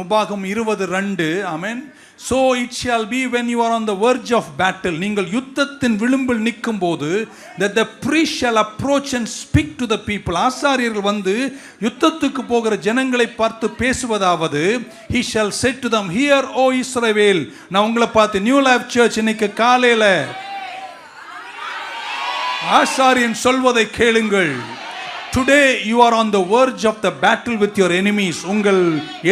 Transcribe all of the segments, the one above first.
முபாகம் இருபது ரெண்டு. Amen so it shall be when you are on the verge of battle நீங்கள் யுத்தத்தின் விளிம்பில் நிற்கும் போது the the priest approach and speak to the people ஆசாரியர்கள் வந்து யுத்தத்துக்கு போகிற ஜனங்களை பார்த்து பேசுவதாவது he shall say to them hear O Israel நான் உங்களை பார்த்து நியூ லைஃப் சர்ச் இன்னைக்கு காலையில ஆசாரியன் சொல்வதை கேளுங்கள். Today you are on the verge of the battle with your enemies உங்கள்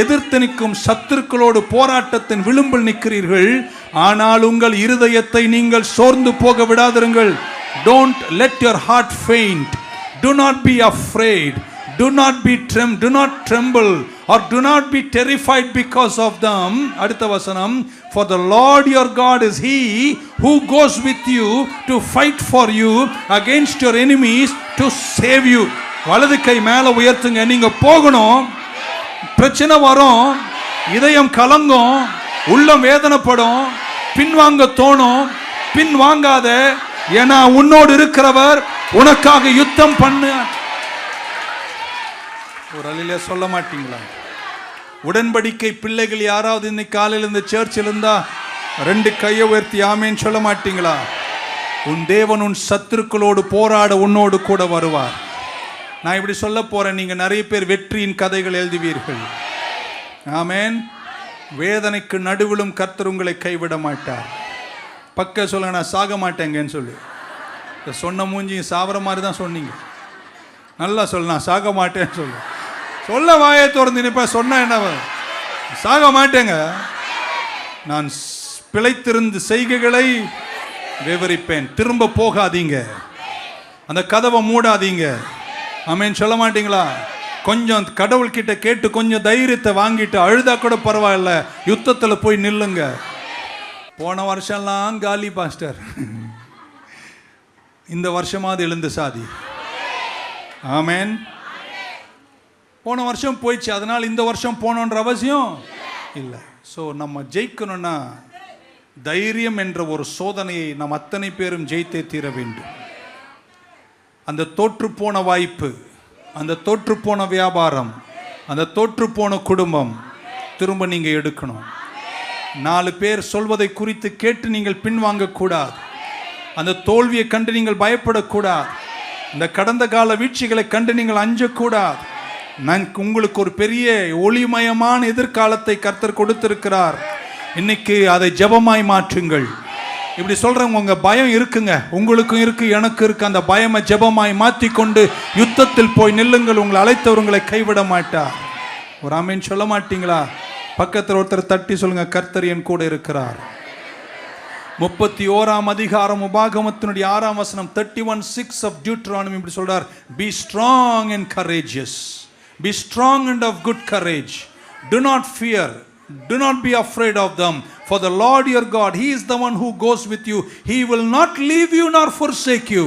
எதிர்த்து நிற்கும் சத்துருக்களோடு போராட்டத்தின் விளிம்பில் நிற்கிறீர்கள் ஆனால் உங்கள் இருதயத்தை நீங்கள் சோர்ந்து போக விடாதிருங்கள் don't let your heart faint do not be afraid do not be trem do not tremble or do not be terrified because of them அடுத்த வசனம் for the Lord your God is he who goes with you to fight for you against your enemies to save you வலது கை மேலே உயர்த்துங்க. நீங்க போகணும். பிரச்சனை வரும். இதயம் கலங்கும். உள்ளம் வேதனைப்படும். பின்வாங்க தோணும். பின் வாங்காத. ஏன்னா உன்னோடு இருக்கிறவர் உனக்காக யுத்தம் பண்ணு. ஒரு அழில சொல்ல மாட்டீங்களா? உடன்படிக்கை பிள்ளைகள் யாராவது இன்னைக்கு காலையில் இந்த சர்ச்சில் இருந்தா ரெண்டு கையை உயர்த்தி ஆமேன்னு சொல்ல மாட்டீங்களா? உன் தேவன் உன் சத்துருக்களோடு போராட உன்னோடு கூட வருவார். நான் இப்படி சொல்ல போறேன் நீங்க நிறைய பேர் வெற்றியின் கதைகள் எழுதுவீர்கள். ஆமேன். வேதனைக்கு நடுவிலும் கர்த்தர் உங்களை கைவிட மாட்டார். பக்க சொல்லுங்க நான் சாக மாட்டேங்கன்னு சொல்லு. சொன்ன மூஞ்சி சாவர மாதிரி தான் சொன்னீங்க. நல்லா சொல்லு நான் சாக மாட்டேன்னு சொல்லு. சொல்ல வாயை திறந்து நிப்ப சொன்ன என்ன சாக மாட்டேங்க. நான் ஸ்- பிழைத்திருந்து செய்கைகளை விவரிப்பேன். திரும்ப போகாதீங்க. அந்த கதவை மூடாதீங்க. ஆமென். சொல்ல மாட்டீங்களா? கொஞ்சம் கடவுள்கிட்ட கேட்டு கொஞ்சம் தைரியத்தை வாங்கிட்டு அழுதா கூட பரவாயில்ல. யுத்தத்தில் போய் நில்லுங்க. போன வருஷம்லாம் காலி பாஸ்டர். இந்த வருஷமாவது எழுந்து சாதி. ஆமேன். போன வருஷம் போயிடுச்சு. அதனால் இந்த வருஷம் போகணுன்ற அவசியம் இல்லை. ஸோ நம்ம ஜெயிக்கணும்னா தைரியம் என்ற ஒரு சோதனையை நாம் அத்தனை பேரும் ஜெயித்தே தீர வேண்டும். அந்த தோற்று போன வாய்ப்பு அந்த தோற்று போன வியாபாரம் அந்த தோற்று போன குடும்பம் திரும்ப நீங்கள் எடுக்கணும். நாலு பேர் சொல்வதை குறித்து கேட்டு நீங்கள் பின்வாங்கக்கூடாது அந்த தோல்வியை கண்டு நீங்கள் பயப்படக்கூடாது. இந்த கடந்த கால வீழ்ச்சிகளை கண்டு நீங்கள் அஞ்சக்கூடாது. நான் உங்களுக்கு ஒரு பெரிய ஒளிமயமான எதிர்காலத்தை கர்த்தர் கொடுத்திருக்கிறார். இன்னைக்கு அதை ஜெபமாய் மாற்றுங்கள். இப்படி சொல்றவங்க உங்க பயம் இருக்குங்க. உங்களுக்கும் இருக்கு எனக்கு இருக்கு. அந்த பயமை ஜெபமாய் மாற்றி கொண்டு யுத்தத்தில் போய் நில்லுங்கள். உங்களை அழைத்தவர்களை கைவிட மாட்டார். ஒரு அமைன்னு சொல்ல மாட்டீங்களா? பக்கத்தில் ஒருத்தர் தட்டி சொல்லுங்க கர்த்தர் என் கூட இருக்கிறார். முப்பத்தி ஓராம் அதிகாரம் உபாகமத்தினுடைய ஆறாம் வசனம் thirty one six of Deuteronomy இப்படி சொல்றார். Be strong and courageous be strong and of good courage do not fear do not be afraid of them for the Lord your God he is the one who goes with you he will not leave you nor forsake you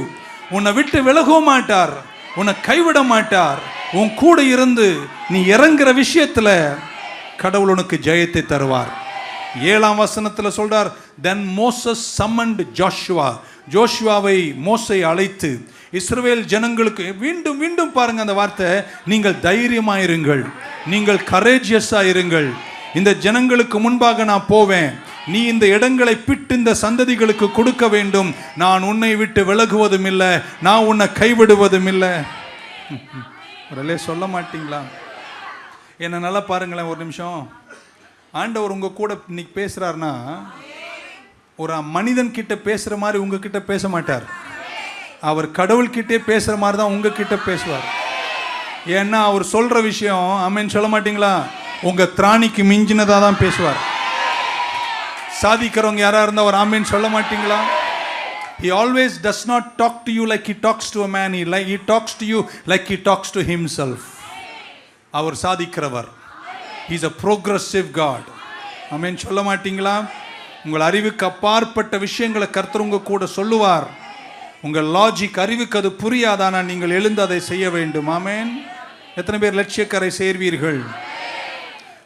உன்னை விட்டு விலக மாட்டார் உன்னை கைவிட மாட்டார். உன் கூட இருந்து நீ இறங்குற விஷயத்துல கடவுள் உனக்கு ஜெயத்தை தருவார். ஏழாம் வசனத்தில் சொல்றார் தென் மோசஸ் சம்மண்ட் ஜோஷுவா ஜோஷுவாவை மோசை அழைத்து இஸ்ரேல் ஜனங்களுக்கு மீண்டும் மீண்டும் பாருங்க அந்த வார்த்தை நீங்கள் தைரியமாயிருங்கள் நீங்கள் கரேஜியஸாக இருங்கள் இந்த ஜனங்களுக்கு முன்பாக நான் போவேன். நீ இந்த இடங்களை பிட்டு இந்த சந்ததிகளுக்கு கொடுக்க வேண்டும். நான் உன்னை விட்டு விலகுவதும் இல்லை. நான் உன்னை கைவிடுவதும் இல்லை. சொல்ல மாட்டீங்களா? என்ன நல்லா பாருங்களேன் ஒரு நிமிஷம். ஆண்டவர் உங்க கூட இன்னைக்கு பேசுகிறாருன்னா ஒரு மனிதன் கிட்ட பேசுற மாதிரி உங்ககிட்ட பேச மாட்டார். அவர் கடவுள்கிட்டே பேசுற மாதிரி தான் உங்ககிட்ட பேசுவார். ஏன்னா அவர் சொல்ற விஷயம் அமேன் சொல்ல மாட்டீங்களா? உங்க திராணிக்கு மிஞ்சினதா தான் பேசுவார். சாதிக்கிறவங்க யாரா இருந்தா ஒரு ஆமேன் சொல்ல மாட்டீங்களா? He always does not talk to you like he talks to man man. He like, he talks to you like he talks to himself. அவர் சாதிக்கிறவர். Is a progressive God amen சொல்ல மாட்டீங்களா? உங்கள் அறிவுக்கு அப்பாற்பட்ட விஷயங்களை கர்த்தர் கூட சொல்லுவார். உங்கள் லாஜிக் அறிவுக்கு அது புரியாதானா நீங்கள் எழுந்து அதை செய்ய வேண்டும். ஆமேன். எத்தனை பேர் லட்சியக்கரை சேர்வீர்கள்?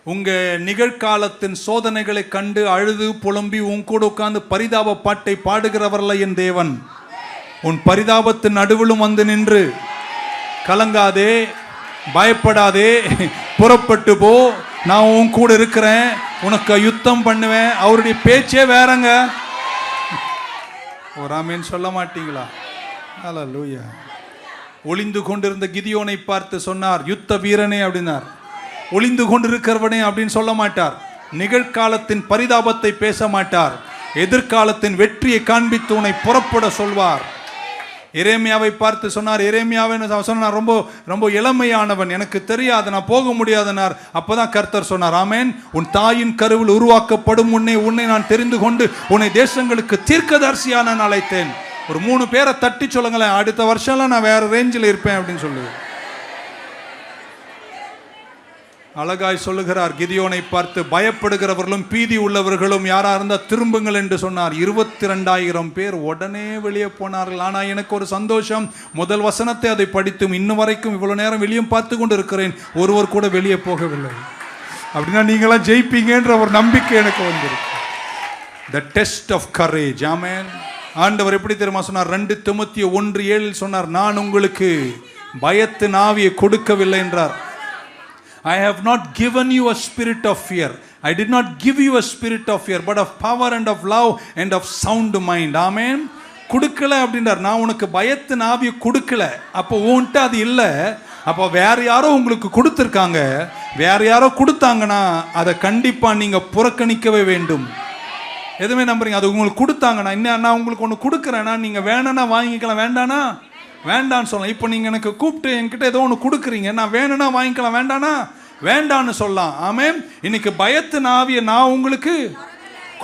உங்கள் நிகழ்காலத்தின் சோதனைகளை கண்டு அழுது புலம்பி உன் கூட உட்கார்ந்து பரிதாப பாட்டை பாடுகிறவர்ல என் தேவன். உன் பரிதாபத்தின் நடுவிலும் வந்து நின்று. கலங்காதே பயப்படாதே புறப்பட்டு போ. நான் உன் கூட இருக்கிறேன். உனக்கு யுத்தம் பண்ணுவேன். அவருடைய பேச்சே வேறங்க. ஒரு சொல்ல மாட்டீங்களா? அல்லேலூயா ஒளிந்து கொண்டிருந்த கிதியோனை பார்த்து சொன்னார் யுத்த வீரனே அப்படின்னார். ஒளிந்து கொண்டிருக்கிறவனே அப்படின்னு சொல்ல மாட்டார். நிகழ்காலத்தின் பரிதாபத்தை பேச மாட்டார். எதிர்காலத்தின் வெற்றியை காண்பித்து உன்னை புறப்பட சொல்வார். இறைமையாவை பார்த்து சொன்னார் எரேமியாவை சொன்னார் ரொம்ப ரொம்ப இளமையானவன். எனக்கு தெரியாது நான் போக முடியாதனார். அப்போதான் கர்த்தர் சொன்னார் ஆமேன். உன் தாயின் கருவில் உருவாக்கப்படும் உன்னை உன்னை நான் தெரிந்து கொண்டு உன்னை தேசங்களுக்கு தீர்க்கதரிசியான நான் அழைத்தேன். ஒரு மூணு பேரை தட்டி சொல்லுங்களேன் அடுத்த வருஷம்லாம் நான் வேற ரேஞ்சில் இருப்பேன் அப்படின்னு சொல்லுவேன் அழகாய் சொல்லுகிறார் கிதியோனை பார்த்து பயப்படுகிறவர்களும் பீதி உள்ளவர்களும் யாராக இருந்தால் திரும்புங்கள் என்று சொன்னார். இருபத்தி ரெண்டாயிரம் பேர் உடனே வெளியே போனார்கள். ஆனால் எனக்கு ஒரு சந்தோஷம். முதல் வசனத்தை அதை படித்தும் இன்னும் வரைக்கும் இவ்வளோ நேரம் வெளியும் பார்த்து கொண்டு இருக்கிறேன் ஒருவர் கூட வெளியே போகவில்லை. அப்படின்னா நீங்களாம் ஜெயிப்பீங்கன்ற ஒரு நம்பிக்கை எனக்கு வந்திருக்கு. The test of courage amen ஆண்டவர் எப்படி தெரியுமா சொன்னார்? ரெண்டு தொண்ணூற்றி ஒன்று ஏழில் சொன்னார் நான் உங்களுக்கு பயத்து நாவியை கொடுக்கவில்லை என்றார். I have not given you a spirit of fear. I did not give you a spirit of fear, but of power and of love and of sound mind. Amen. கொடுக்கல அப்படின்றார். நான் உனக்கு பயத்தின் ஆவியை கொடுக்கல. அப்போ உன்கிட்ட அது இல்லை. அப்போ வேற யாரோ உங்களுக்கு கொடுத்துருக்காங்க. வேற யாரோ கொடுத்தாங்கன்னா அதை கண்டிப்பாக நீங்கள் புறக்கணிக்கவே வேண்டும். எதுவுமே நம்புறீங்க? அது உங்களுக்கு கொடுத்தாங்கன்னா இன்னும் நான் உங்களுக்கு ஒன்று கொடுக்குறேன்னா நீங்கள் வேணும்னா வாங்கிக்கலாம். வேண்டானா வேண்டான்னு சொல்லலாம். இப்போ நீங்கள் எனக்கு கூப்பிட்டு என்கிட்ட ஏதோ ஒன்று கொடுக்குறீங்க. நான் வேணும்னா வாங்கிக்கலாம். வேண்டானா வேண்டான்னு சொல்லலாம். ஆமேன். இன்னைக்கு பயத்து நாவிய நான் உங்களுக்கு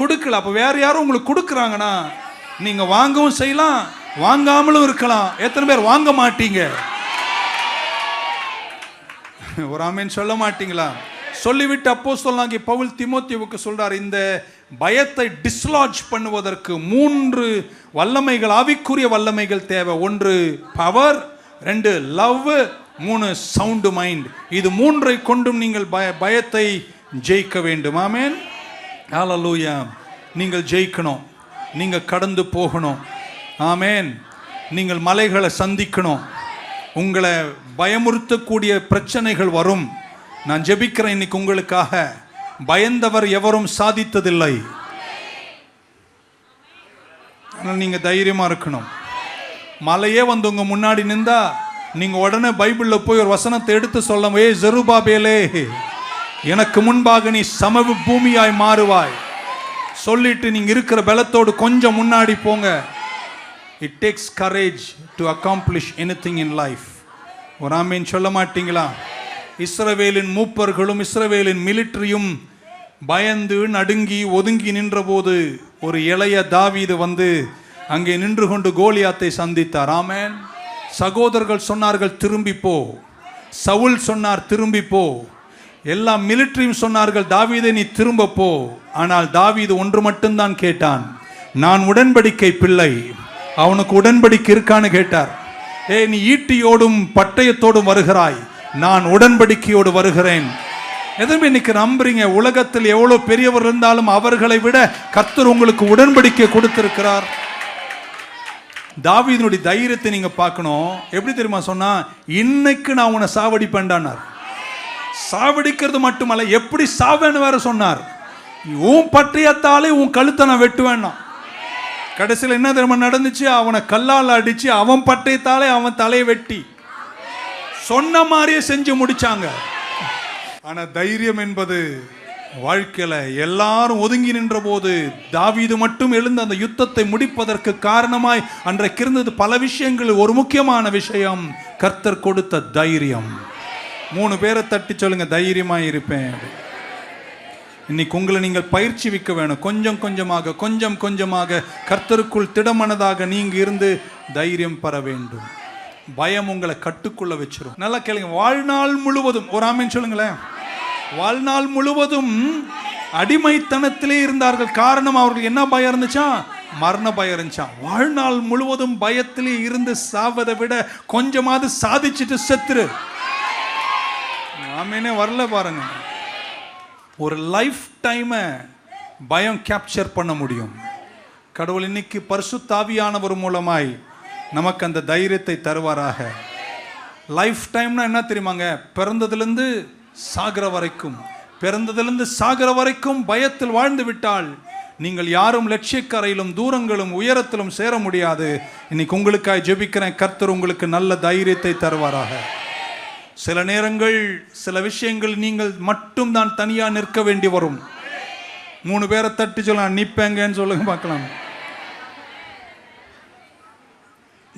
கொடுக்கல. அப்போ வேறு யாரும் உங்களுக்கு கொடுக்குறாங்கன்னா நீங்கள் வாங்கவும் செய்யலாம் வாங்காமலும் இருக்கலாம். எத்தனை பேர் வாங்க மாட்டீங்க? ஒரு ஆமேன் சொல்ல மாட்டீங்களா? சொல்லிவிட்டு அப்போ சொல்லாங்க பவுல் திமோத்தியுவுக்கு சொல்றார் இந்த பயத்தை டிஸ்லாஜ் பண்ணுவதற்கு மூன்று வல்லமைகள் ஆவிக்குரிய வல்லமைகள் தேவை. ஒன்று பவர் ரெண்டு லவ் மூணு சவுண்டு மைண்ட் இது மூன்றை கொண்டும் நீங்கள் பய பயத்தை ஜெயிக்க வேண்டும். ஆமேன். ஆலலூயா நீங்கள் ஜெயிக்கணும். நீங்கள் கடந்து போகணும். ஆமேன். நீங்கள் மலைகளை சந்திக்கணும். உங்களை பயமுறுத்தக்கூடிய பிரச்சனைகள் வரும். நான் ஜெபிக்கிறேன் இன்னைக்கு உங்களுக்காக. பயந்தவர் எவரும் சாதித்ததில்லை. ஆனால் நீங்கள் தைரியமாக இருக்கணும். மலையே வந்து உங்க முன்னாடி நின்றா நீங்க உடனே பைபிளில் போய் ஒரு வசனத்தை எடுத்து சொல்ல ஏ ஜெருபாபேலே எனக்கு முன்பாக நீ சமவு பூமியாய் மாறுவாய். சொல்லிட்டு நீங்க இருக்கிற பலத்தோடு கொஞ்சம் முன்னாடி போங்க. It takes courage to accomplish anything in life ஒரு ஆமீன் சொல்ல மாட்டீங்களா? இஸ்ரவேலின் மூப்பர்களும் இஸ்ரவேலின் மிலிட்டரியும் பயந்து நடுங்கி ஒதுங்கி நின்றபோது ஒரு இளைய தாவீது வந்து அங்கே நின்று கொண்டு கோலியாத்தை சந்தித்தார். ஆமேன். சகோதரர்கள் சொன்னார்கள் திரும்பி போ. சவுல் சொன்னார் திரும்பி போ. எல்லா மிலிட்டரியும் சொன்னார்கள் தாவீதை நீ திரும்ப போ. ஆனால் தாவீது ஒன்று மட்டும்தான் கேட்டான் நான் உடன்படிக்கை பிள்ளை. அவனுக்கு உடன்படிக்கை இருக்கான்னு கேட்டார். ஏய் நீ ஈட்டியோடும் பட்டயத்தோடும் வருகிறாய். நான் உடன்படிக்கையோடு வருகிறேன். எதுவுமே இன்னைக்கு நம்புறீங்க. உலகத்தில் எவ்வளோ பெரியவர் இருந்தாலும் அவர்களை விட கர்த்தர் உங்களுக்கு உடன்படிக்கை கொடுத்திருக்கிறார். தாவீதினுடைய தைரியத்தை நீங்க பார்க்கணும். எப்படி தெரியுமா சொன்னா இன்னைக்கு நான் உன்னை சாவடிப்பேன்டானார். சாவடிக்கிறது மட்டுமல்ல எப்படி சாவேன்னு வேற சொன்னார். உன் பட்டயத்தாலே உன் கழுத்தை நான் வெட்டுவேன்னா கடைசியில் என்ன தெரியுமா நடந்துச்சு? அவனை கல்லால் அடிச்சு அவன் பட்டயத்தாலே அவன் தலையை வெட்டி. சொன்ன மாதிரியே செஞ்சு முடிச்சாங்க. ஆனா தைரியம் என்பது வாழ்க்கையில எல்லாரும் ஒதுங்கி நின்ற போது தாவீது மட்டும் எழுந்து அந்த யுத்தத்தை முடிப்பதற்கு காரணமாய் அன்றைக்கு இருந்தது பல விஷயங்கள். ஒரு முக்கியமான விஷயம் கர்த்தர் கொடுத்த தைரியம். மூணு பேரை தட்டி சொல்லுங்க தைரியமா இருப்பேன். இன்னைக்கு உங்களை நீங்கள் பயிற்சி விக்க வேணும். கொஞ்சம் கொஞ்சமாக கொஞ்சம் கொஞ்சமாக கர்த்தருக்குள் திடமனதாக நீங்க இருந்து தைரியம் பெற வேண்டும். பயம் உங்களை கட்டுக்குள்ள வச்சிரும். நல்லா கேளுங்க வாழ்நாள் முழுவதும் ஒரு ஆமின்னு சொல்லுங்களேன். வாழ்நாள் முழுவதும் அடிமைத்தனத்திலே இருந்தார்கள். காரணம் அவர்களுக்கு என்ன பயம் இருந்துச்சா? மரண பயம் இருந்துச்சான் வாழ்நாள் முழுவதும் பயத்திலே இருந்து சாவதை விட கொஞ்சமாவது சாதிச்சுட்டு செத்துரு. ஆமீனே வரல பாருங்க. ஒரு லைஃப் டைமை பயம் கேப்சர் பண்ண முடியும். கடவுள் இன்னைக்கு பரிசுத்தாவியானவர் மூலமாய் நமக்கு அந்த தைரியத்தை தருவாராக. லைஃப் டைம்னா என்ன தெரியுமாங்க? பிறந்ததுலேருந்து சாகிற வரைக்கும். பிறந்ததுலேருந்து சாகிற வரைக்கும் பயத்தில் வாழ்ந்து விட்டால் நீங்கள் யாரும் லட்சியக்கரையிலும் தூரங்களும் உயரத்திலும் சேர முடியாது. இன்னைக்கு உங்களுக்காய் ஜெபிக்கிறேன் கர்த்தர் உங்களுக்கு நல்ல தைரியத்தை தருவாராக. சில நேரங்கள் சில விஷயங்கள் நீங்கள் மட்டும் தான் தனியாக நிற்க வேண்டி வரும். மூணு பேரை தட்டி சொல்லலாம் நிற்பேங்கன்னு சொல்லுங்க பார்க்கலாம்.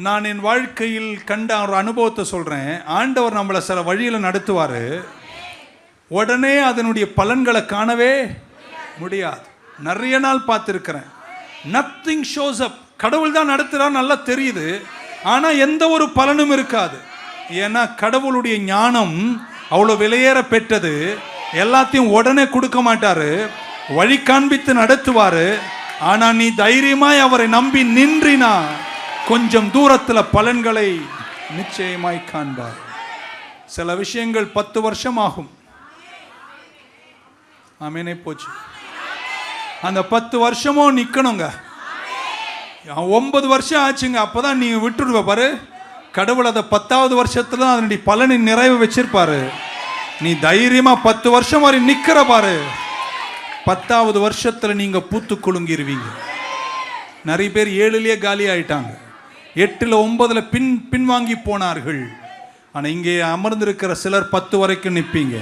நான் என் வாழ்க்கையில் கண்ட ஒரு அனுபவத்தை சொல்கிறேன் ஆண்டவர் நம்மளை சில வழியில் நடத்துவார். உடனே அதனுடைய பலன்களை காணவே முடியாது. நிறைய நாள் பார்த்துருக்கிறேன். நத்திங் ஷோஸ் அப் கடவுள் தான் நடத்துகிறார் நல்லா தெரியுது. ஆனால் எந்த ஒரு பலனும் இருக்காது. ஏன்னா கடவுளுடைய ஞானம் அவ்வளோ விலையேற பெற்றது. எல்லாத்தையும் உடனே கொடுக்க மாட்டார். வழி காண்பித்து நடத்துவார். ஆனால் நீ தைரியமாய் அவரை நம்பி நின்றினா கொஞ்சம் தூரத்தில் பலன்களை நிச்சயமாய் காண்பார். சில விஷயங்கள் பத்து வருஷம் ஆகும். ஆமேனே போச்சு. அந்த பத்து வருஷமும் நிற்கணுங்க ஒன்பது வருஷம் ஆச்சுங்க அப்பதான் நீங்க விட்டுடுவ பாரு. கடவுள் அதை பத்தாவது வருஷத்துல தான் அதனுடைய பலனின் நிறைவு வச்சிருப்பாரு. நீ தைரியமா பத்து வருஷம் வரை நிக்கிற பாரு. பத்தாவது வருஷத்துல நீங்க பூத்து குலுங்கிருவீங்க. நிறைய பேர் ஏழுலயே காலி ஆயிட்டாங்க. எட்டில் ஒன்பதில் பின் பின்வாங்கி போனார்கள். ஆனால் இங்கே அமர்ந்திருக்கிற சிலர் பத்து வரைக்கும் நிற்பீங்க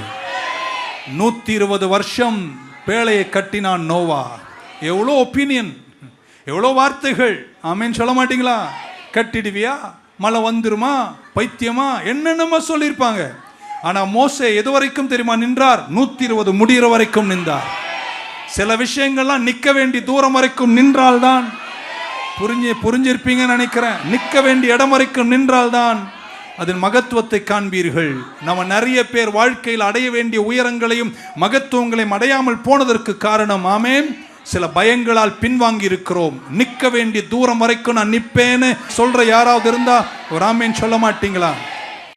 நூற்றி இருபது வருஷம் பேழையை கட்டினான் நோவா. எவ்வளோ ஒப்பீனியன் எவ்வளோ வார்த்தைகள். ஆமேன்னு சொல்ல மாட்டீங்களா? கட்டிடுவியா? மழை வந்துருமா? பைத்தியமா? என்னென்னமோ சொல்லியிருப்பாங்க. ஆனால் மோசே எது வரைக்கும் தெரியுமா நின்றார்? நூற்றி இருபது முடிகிற வரைக்கும் நின்றார். சில விஷயங்கள்லாம் நிற்க வேண்டி தூரம் வரைக்கும் நின்றால்தான் புரிஞ்சு புரிஞ்சிருப்பீங்கன்னு நினைக்கிறேன். நிற்க வேண்டிய இடம் வரைக்கும் நின்றால்தான் அதன் மகத்துவத்தை காண்பீர்கள். நம்ம நிறைய பேர் வாழ்க்கையில் அடைய வேண்டிய உயரங்களையும் மகத்துவங்களையும் அடையாமல் போனதற்கு காரணம் ஆமேன். சில பயங்களால் பின்வாங்கி இருக்கிறோம் நிற்க வேண்டிய தூரம் வரைக்கும் நான் நிற்பேன்னு சொல்ற யாராவது இருந்தா ஒரு ஆமேன் சொல்ல மாட்டீங்களா?